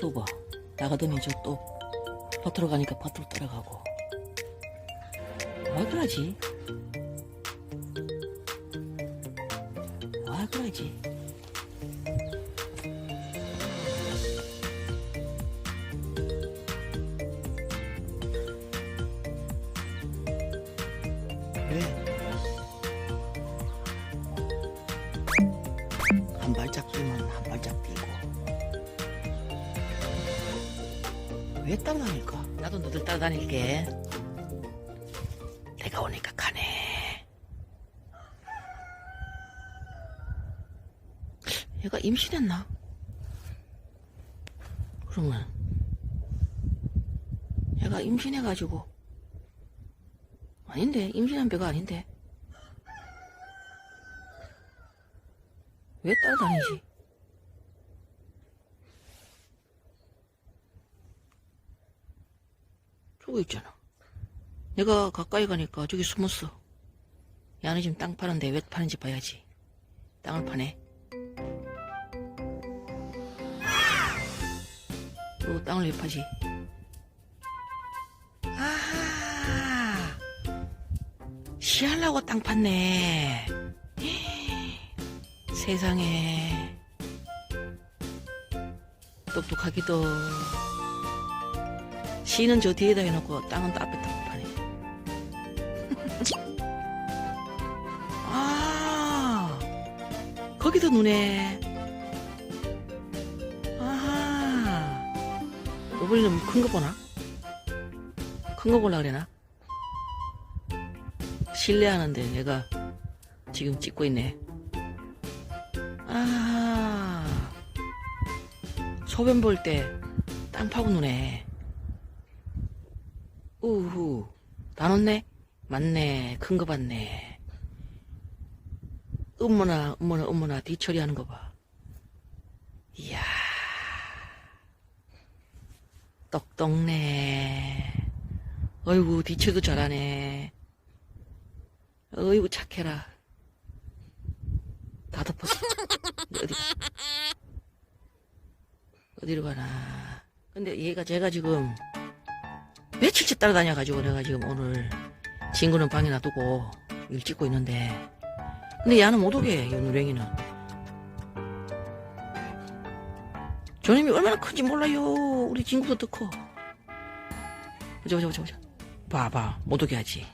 줘봐. 나가더니 저 또 밭으로 가니까 밭으로 따라가고. 와 그러지? 와 그러지? 왜? 한 발짝 왜 따라다닐까? 나도 너들 따라다닐게 내가 오니까 가네 얘가 임신했나? 그러면 얘가 임신해가지고 아닌데 임신한 배가 아닌데 왜 따라다니지? 저거 있잖아. 내가 가까이 가니까 저기 숨었어. 야는 지금 땅 파는데 왜 파는지 봐야지. 땅을 파네. 또 땅을 왜 파지? 아하! 시하려고 땅 팠네. 세상에. 똑똑하기도. 시는 저 뒤에다 해놓고 땅은 또 앞에 타고 파네. 아, 거기도 눈에. 아하. 이번에는 큰 거 보나? 큰 거 보려 그래나? 실례하는데 내가 지금 찍고 있네. 아, 소변 볼 때 땅 파고 누네. 우후, 다 넣네? 맞네, 큰 거 봤네. 어머나, 어머나, 어머나, 뒤처리 하는 거 봐. 이야, 똑똑네. 어이구, 뒤처리도 잘하네. 어이구, 착해라. 다 덮었어. 어디, 어디로 가나. 근데 얘가, 제가 지금 며칠째 따라다녀가지고 내가 지금 오늘 친구는 방에 놔두고 일 찍고 있는데. 근데 얘는 못 오게 해, 이 누랭이는. 저놈이 얼마나 큰지 몰라요. 우리 친구도 더 커. 보자 보자 보자 보자. 봐봐 못 오게 하지